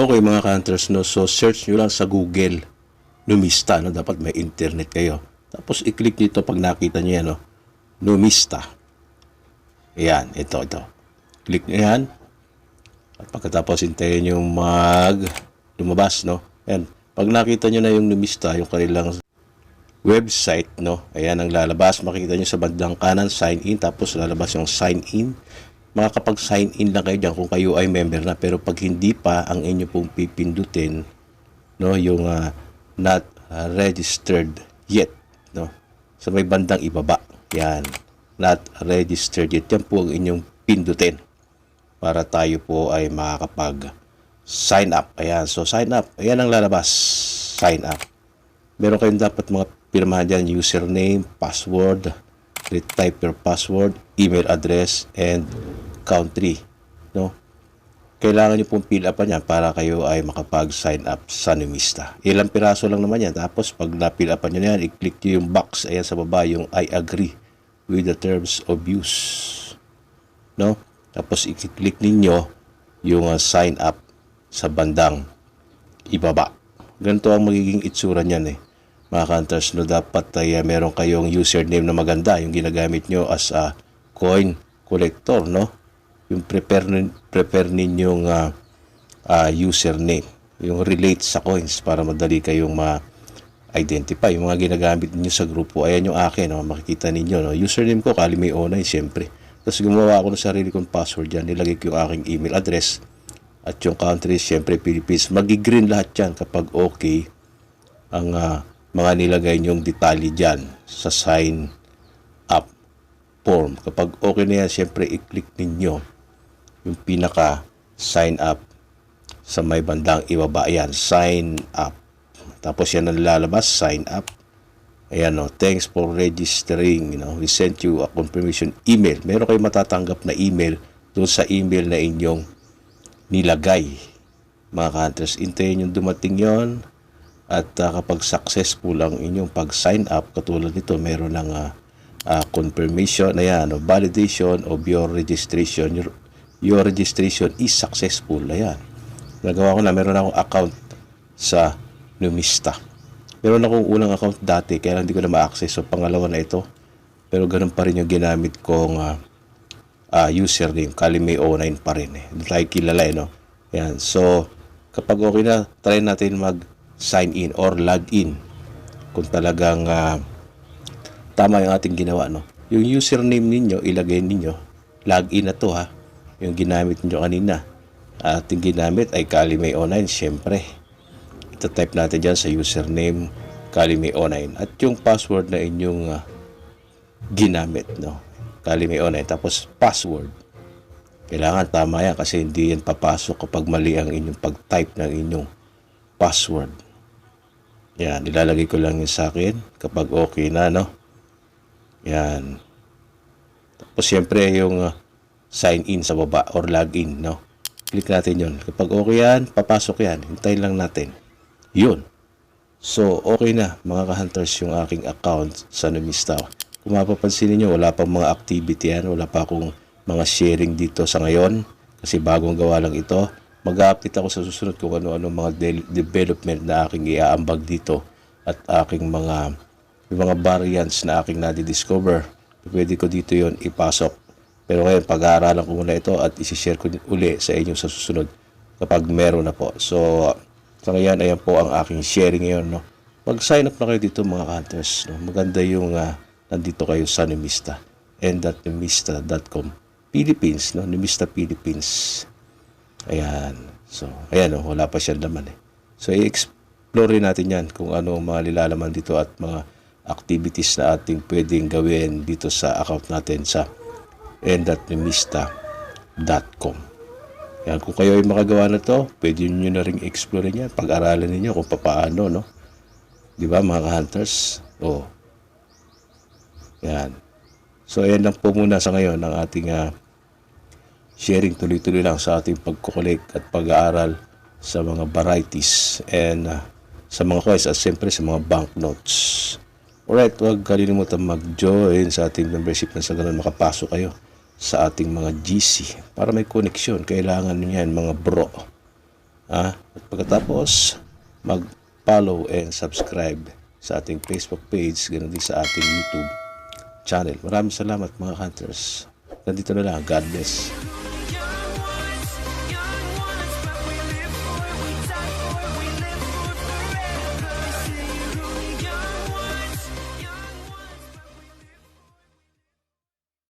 Okay mga hunters, no? So search nyo lang sa Google. Numista, no? Dapat may internet kayo. Tapos i-click dito pag nakita nyo yan, no? Numista. Ayan, ito, ito. Click nyo yan. At pagkatapos hintayin nyo mag lumabas, no? Ayan. Pag nakita nyo na yung Numista, yung kanilang website, no? Ayan ang lalabas. Makikita nyo sa bandang kanan, sign in. Tapos lalabas yung sign in. Makakapag-sign in lang kayo dyan kung kayo ay member na. Pero pag hindi pa, ang inyo pong pipindutin, no? Yung ah, not ah, registered yet, no? Sa may bandang ibaba. Yan. Not registered yet. Yan po ang inyong pindutin para tayo po ay makakapag sign up. Ayan. So, sign up. Ayan ang lalabas. Sign up meron kayong dapat mga pirmahan dyan, username, password, retype your password, email address, and country. No? Kailangan nyo pong fill up yan para kayo ay makapag-sign up sa Numista. Ilang piraso lang naman yan. Tapos pag na-fill up nyo na yan, i-click nyo yung box. Ayan sa baba, yung I agree with the terms of use. No? Tapos i-click ninyo yung uh, sign up sa bandang ibaba. Ganito ang magiging itsura niyan eh. Mga hunters, no, dapat ay uh, meron kayong username na maganda, yung ginagamit nyo as a coin collector, no? Yung prepare, prepare ninyong uh, uh, username, yung relate sa coins para madali kayong ma-identify. Yung mga ginagamit niyo sa grupo, ayan yung akin, no? makikita ninyo. No? Username ko, Kalime Onay, siyempre. Tapos gumawa ako ng sarili kong password dyan, nilagay ko yung aking email address, at yung country, siyempre Philippines. Magi-green lahat yan kapag okay ang ah, mga nilagay niyong detalye dyan sa sign up form. Kapag okay na yan, siyempre i-click ninyo yung pinaka sign up sa may bandang ibaba. Ayan, sign up. Tapos yan ang lalabas, sign up. Ayan o, thanks for registering. You know, we sent you a confirmation email. Meron kayong matatanggap na email doon sa email na inyong nilagay. Mga hunters, intayin yung dumating yon at ah, kapag successful ang inyong pag-sign up, katulad nito, meron ng ah, ah, confirmation, ayan, o validation of your registration. Your, your registration is successful. Ayan. Nagawa ko na, meron akong account sa Numista. Meron akong unang account dati, kaya hindi ko na ma-access. So, pangalawa na ito. Pero ganun pa rin yung ginamit kong ah, ah, username, Kalime 09 pa rin eh. Tayo kilala eh, no? Yan. So, kapag okay na, try natin mag sign in or log in kung talagang ah, tama yung ating ginawa, no? Yung username ninyo, ilagay ninyo, log in na to ha, yung ginamit niyo kanina. Ating ginamit ay Kalime 09, syempre. Ito-type natin dyan sa username, Kalime 09. At yung password na inyong ah, ginamit, no? Kalime 09. Tapos password. Kailangan tama yan kasi hindi yan papasok kapag mali ang inyong pag-type ng inyong password. Yan, nilalagay ko lang yun sa akin kapag okay na, no? Yan. Tapos siyempre yung uh, sign in sa baba or login, no? Click natin yun. Kapag okay yan, papasok yan. Hintayin lang natin. Yun. So, okay na mga ka-hunters yung aking account sa Numista. Kung mapapansin niyo wala pang mga activity yan. Wala pa akong mga sharing dito sa ngayon. Kasi bagong gawa lang ito. Mag-update ako sa susunod kung ano-ano mga de- development na aking iaambag dito at aking mga mga variants na aking nadi-discover. Pwede ko dito yon ipasok. Pero ngayon, pag-aaralan ko muna ito at isi-share ko uli sa inyo sa susunod kapag meron na po. So, sa ngayon, ayan po ang aking sharing ngayon. No? Mag-sign up na kayo dito mga hunters. No? Maganda yung ah, nandito kayo sa Numista. and.numista.com Philippines, no? Numista Philippines. Ayan. So, ayan, oh, wala pa siya laman eh. So, i-explore natin yan kung ano ang mga nilalaman dito at mga activities na ating pwedeng gawin dito sa account natin sa n.numista.com. Yan, kung kayo ay makagawa na to, pwede nyo na rin explore yan. Pag-aralan ninyo kung paano, no? Di ba, mga hunters? Oh. Yan. So, ayan lang po muna sa ngayon ang ating ah, sharing tuloy-tuloy lang sa ating pagkukulik at pag-aaral sa mga varieties and ah, sa mga coins at siyempre sa mga banknotes. Alright, huwag kalimutan mag-join sa ating membership na sa ganun makapasok kayo sa ating mga GC para may connection. Kailangan nyo yan mga bro. Ah, at pagkatapos, mag-follow and subscribe sa ating Facebook page, ganun din sa ating YouTube channel. Maraming salamat mga hunters. Nandito na lang. God bless.